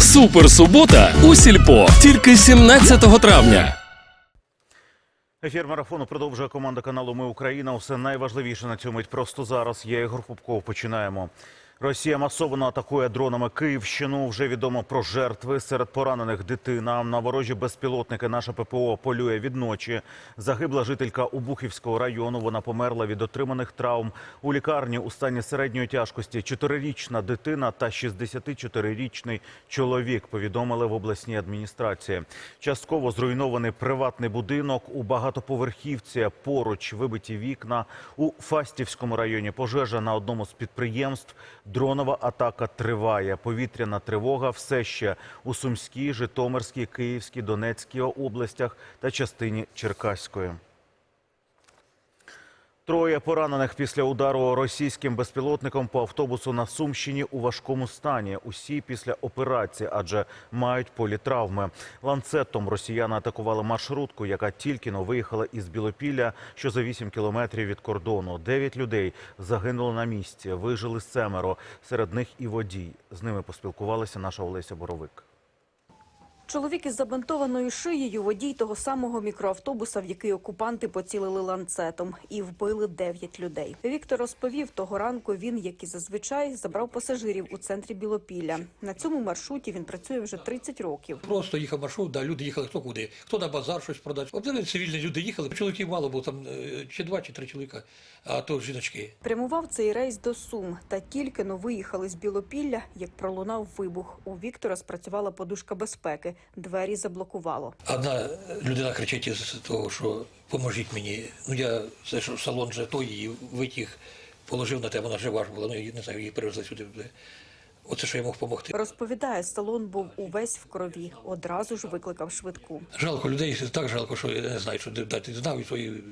Суперсубота у сільпо тільки 17 травня. Ефір марафону продовжує команда каналу Ми Україна. Усе найважливіше на цьому просто зараз. Я Ігор Попков. Починаємо. Росія масово атакує дронами Київщину. Вже відомо про жертви серед поранених дитина. На ворожі безпілотники наше ППО полює відночі. Загибла жителька Убухівського району. Вона померла від отриманих травм у лікарні у стані середньої тяжкості. Чотирирічна дитина та 64-річний чоловік повідомили в обласній адміністрації. Частково зруйнований приватний будинок у багатоповерхівці. Поруч вибиті вікна у Фастівському районі. Пожежа на одному з підприємств. Дронова атака триває. Повітряна тривога все ще у Сумській, Житомирській, Київській, Донецькій областях та частині Черкаської. Троє поранених після удару російським безпілотником по автобусу на Сумщині у важкому стані. Усі після операції, адже мають політравми. Ланцетом росіяни атакували маршрутку, яка тільки но виїхала із Білопілля, що за 8 кілометрів від кордону. Дев'ять людей загинуло на місці. Вижили семеро. Серед них і водій. З ними поспілкувалася наша Олеся Боровик. Чоловік із забинтованою шиєю водій того самого мікроавтобуса, в який окупанти поцілили ланцетом, і вбили дев'ять людей. Віктор розповів, того ранку він, як і зазвичай, забрав пасажирів у центрі Білопілля. На цьому маршруті він працює вже 30 років. Просто їхав маршрут, да, люди їхали хто куди, хто на базар щось продати. Один цивільні люди їхали, чоловіків мало було, там е, чи два, чи три чоловіка, а то жіночки. Прямував цей рейс до Сум, та тільки но виїхали з Білопілля, як пролунав вибух. У Віктора спрацювала подушка безпеки. Двері заблокувало. Одна людина кричить із того, що поможіть мені. Ну я це що салон же той її витяг, положив на те, вона жива ж була, ну я не знаю, її привезли сюди. Оце що я мог допомогти. Розповідає, салон був увесь в крові. Одразу ж викликав швидку. Жалко людей, так жалко, що я не знаю, що дати знав і свої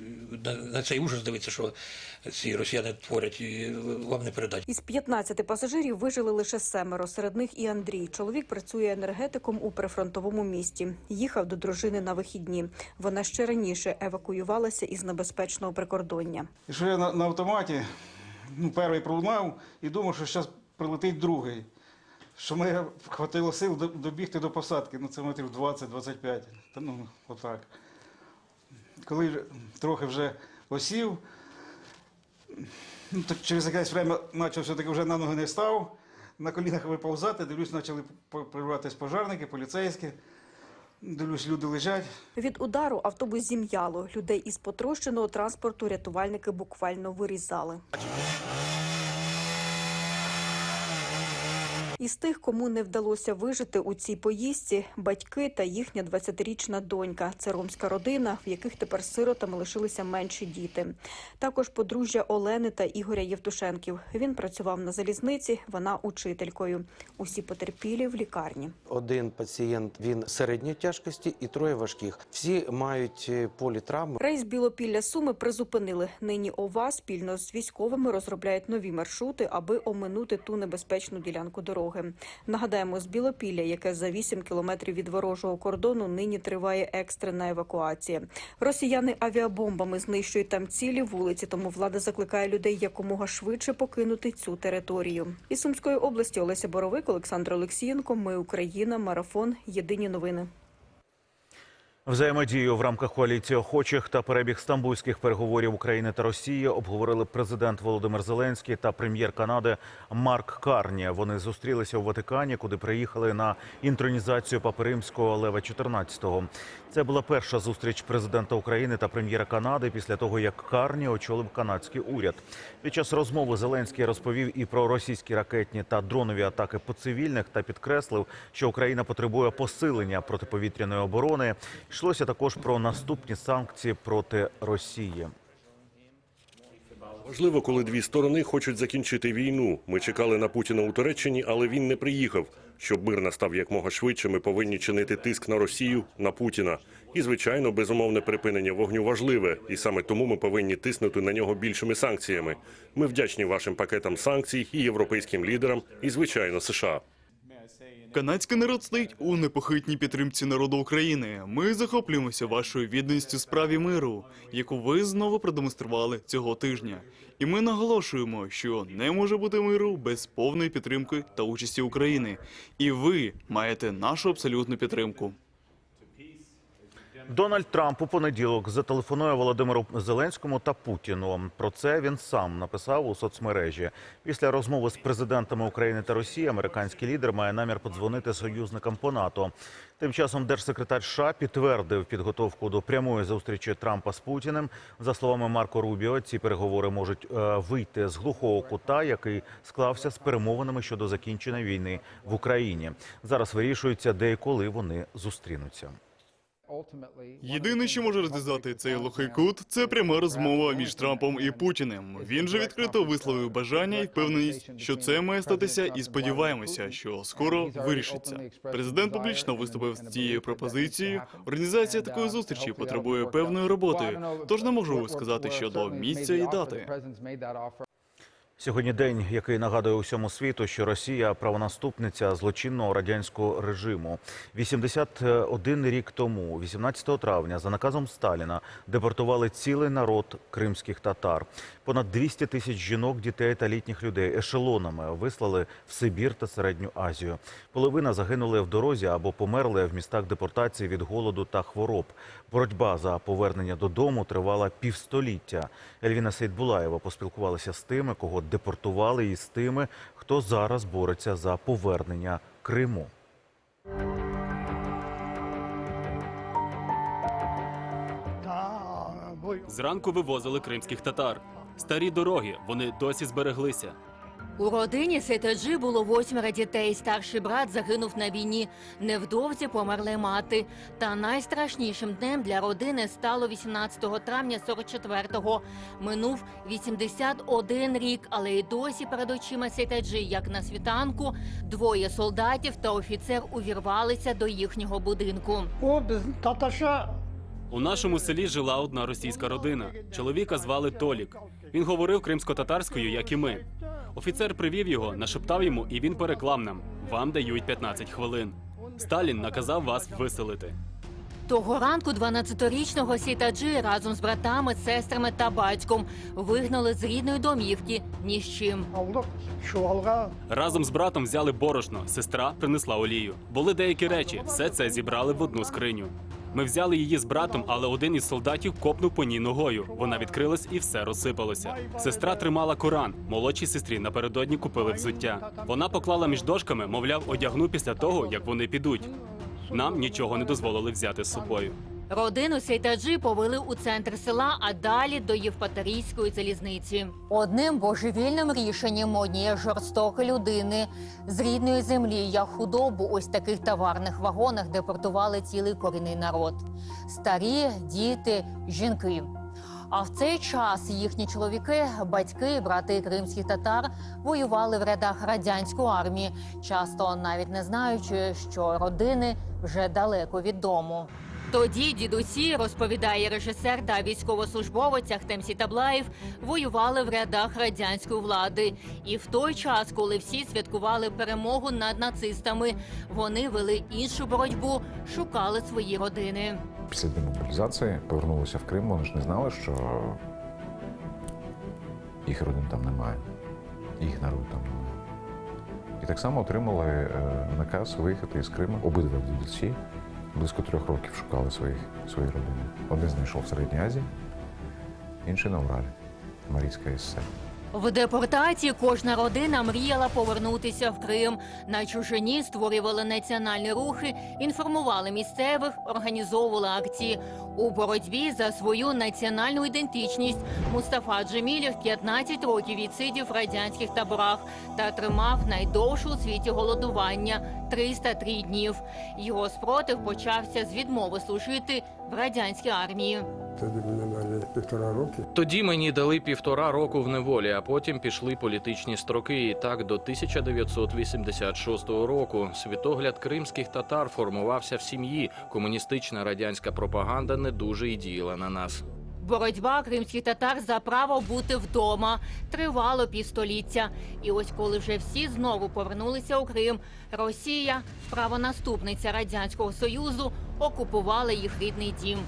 на, на цей ужас дивитися, що ці росіяни творять, і вам не передати. Із 15 пасажирів вижили лише семеро. Серед них і Андрій. Чоловік працює енергетиком у прифронтовому місті. Їхав до дружини на вихідні. Вона ще раніше евакуювалася із небезпечного прикордоння. І що я на, на автоматі, ну, перший пролунав і думав, що зараз прилетить другий. Що мене хватило сил добігти до посадки, ну це метрів 20-25. Та ну, отак. Коли трохи вже осів, ну, так через якесь время почав все-таки вже на ноги не став, на колінах виповзати, дивлюсь, почали по- прибиратись пожарники, поліцейські. Дивлюсь, люди лежать. Від удару автобус зім'яло. Людей із потрощеного транспорту рятувальники буквально вирізали. Із тих, кому не вдалося вижити у цій поїздці, батьки та їхня 20-річна донька. Це ромська родина, в яких тепер сиротами лишилися менші діти. Також подружжя Олени та Ігоря Євтушенків. Він працював на залізниці, вона учителькою. Усі потерпілі в лікарні. Один пацієнт він середньої тяжкості і троє важких. Всі мають е, політравми. Рейс Білопілля Суми призупинили. Нині ОВА спільно з військовими розробляють нові маршрути, аби оминути ту небезпечну ділянку дороги. Нагадаємо, з Білопілля, яке за 8 кілометрів від ворожого кордону, нині триває екстрена евакуація. Росіяни авіабомбами знищують там цілі вулиці, тому влада закликає людей якомога швидше покинути цю територію. Із Сумської області Олеся Боровик, Олександр Олексієнко. Ми Україна. Марафон. Єдині новини. Взаємодію в рамках коаліції охочих та перебіг стамбульських переговорів України та Росії обговорили президент Володимир Зеленський та прем'єр Канади Марк Карні. Вони зустрілися у Ватикані, куди приїхали на інтронізацію Папи Римського Лева XIV. Це була перша зустріч президента України та прем'єра Канади після того, як Карні очолив канадський уряд. Під час розмови Зеленський розповів і про російські ракетні та дронові атаки по цивільних та підкреслив, що Україна потребує посилення протиповітряної оборони. Йшлося також про наступні санкції проти Росії. Важливо, коли дві сторони хочуть закінчити війну. Ми чекали на Путіна у Туреччині, але він не приїхав. Щоб мир настав якмога швидше, ми повинні чинити тиск на Росію, на Путіна. І, звичайно, безумовне припинення вогню важливе, і саме тому ми повинні тиснути на нього більшими санкціями. Ми вдячні вашим пакетам санкцій і європейським лідерам, і звичайно США. Канадський народ стоїть у непохитній підтримці народу України. Ми захоплюємося вашою відданістю справі миру, яку ви знову продемонстрували цього тижня. І ми наголошуємо, що не може бути миру без повної підтримки та участі України. І ви маєте нашу абсолютну підтримку. Дональд Трамп у понеділок зателефонує Володимиру Зеленському та Путіну. Про це він сам написав у соцмережі. Після розмови з президентами України та Росії американський лідер має намір подзвонити союзникам по НАТО. Тим часом держсекретар США підтвердив підготовку до прямої зустрічі Трампа з Путіним. За словами Марко Рубіо, ці переговори можуть е, вийти з глухого кута, який склався з перемовинами щодо закінчення війни в Україні. Зараз вирішується, де і коли вони зустрінуться. Єдине, що може розв'язати цей глухий кут, це пряма розмова між Трампом і Путіним. Він же відкрито висловив бажання і впевненість, що це має статися, і сподіваємося, що скоро вирішиться. Президент публічно виступив з цією пропозицією. Організація такої зустрічі потребує певної роботи, тож не можу сказати щодо місця і дати. Сьогодні день, який нагадує усьому світу, що Росія правонаступниця злочинного радянського режиму. 81 рік тому, 18 травня, за наказом Сталіна, депортували цілий народ кримських татар. Понад 200 тисяч жінок, дітей та літніх людей ешелонами вислали в Сибір та Середню Азію. Половина загинули в дорозі або померли в містах депортації від голоду та хвороб. Боротьба за повернення додому тривала півстоліття. Ельвіна Сейдбулаєва поспілкувалася з тими, кого депортували, і з тими, хто зараз бореться за повернення Криму. Зранку вивозили кримських татар. Старі дороги, вони досі збереглися. У родині Сетаджи було восьмеро дітей. Старший брат загинув на війні. Невдовзі померла мати. Та найстрашнішим днем для родини стало 18 травня 44-го. Минув 81 рік, але й досі перед очима Сетаджи, як на світанку, двоє солдатів та офіцер увірвалися до їхнього будинку. У нашому селі жила одна російська родина. Чоловіка звали Толік. Він говорив кримсько-татарською, як і ми. Офіцер привів його, нашептав йому, і він переклав нам: вам дають 15 хвилин. Сталін наказав вас виселити. Того ранку 12-річного Сітаджи разом з братами, сестрами та батьком вигнали з рідної домівки ні з чим. Разом з братом взяли борошно, сестра принесла олію. Були деякі речі, все це зібрали в одну скриню. Ми взяли її з братом, але один із солдатів копнув по ній ногою. Вона відкрилась і все розсипалося. Сестра тримала Коран. Молодшій сестрі напередодні купили взуття. Вона поклала між дошками, мовляв, одягну після того, як вони підуть. Нам нічого не дозволили взяти з собою. Родину Сейтаджи повели у центр села, а далі до Євпаторійської залізниці. Одним божевільним рішенням однієї жорстокої людини з рідної землі як худобу ось таких товарних вагонах депортували цілий корінний народ: старі, діти, жінки. А в цей час їхні чоловіки, батьки, брати кримських татар воювали в рядах радянської армії, часто навіть не знаючи, що родини вже далеко від дому. Тоді дідусі, розповідає режисер та військовослужбовець Ахтем Сітаблаєв, воювали в рядах радянської влади. І в той час, коли всі святкували перемогу над нацистами, вони вели іншу боротьбу, шукали свої родини. Після демобілізації повернулися в Крим, вони ж не знали, що їх родин там немає, їх народу там немає. І так само отримали е, наказ виїхати із Криму. Обидва дідусі близько трьох років шукали своїх, свої родини. Один знайшов в Середній Азії, інший на Уралі, Марійська СССР. В депортації кожна родина мріяла повернутися в Крим. На чужині створювали національні рухи, інформували місцевих, організовували акції. У боротьбі за свою національну ідентичність Мустафа Джемілєв 15 років відсидів в радянських таборах та тримав найдовше у світі голодування 303 днів. Його спротив почався з відмови служити в радянській армії. Тоді мене дали півтора роки. Тоді мені дали півтора року в неволі, а потім пішли політичні строки. І так до 1986 року світогляд кримських татар формувався в сім'ї. Комуністична радянська пропаганда не дуже й діяла на нас. Боротьба кримських татар за право бути вдома тривало півстоліття. І ось коли вже всі знову повернулися у Крим, Росія, правонаступниця Радянського Союзу, окупувала їх рідний дім.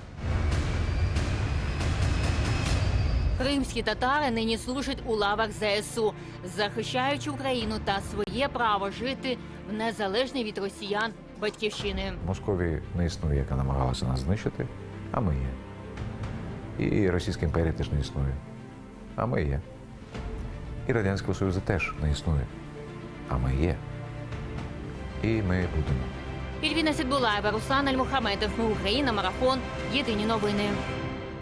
Кримські татари нині служать у лавах ЗСУ, захищаючи Україну та своє право жити в незалежній від росіян батьківщини. Московії не існує, яка намагалася нас знищити, а ми є. І Російська імперія теж не існує, а ми є. І Радянського Союзу теж не існує, а ми є. І ми будемо. Ільвіна Сідбулаєва, Руслан Альмухаметов. Ми Україна. Марафон. Єдині новини.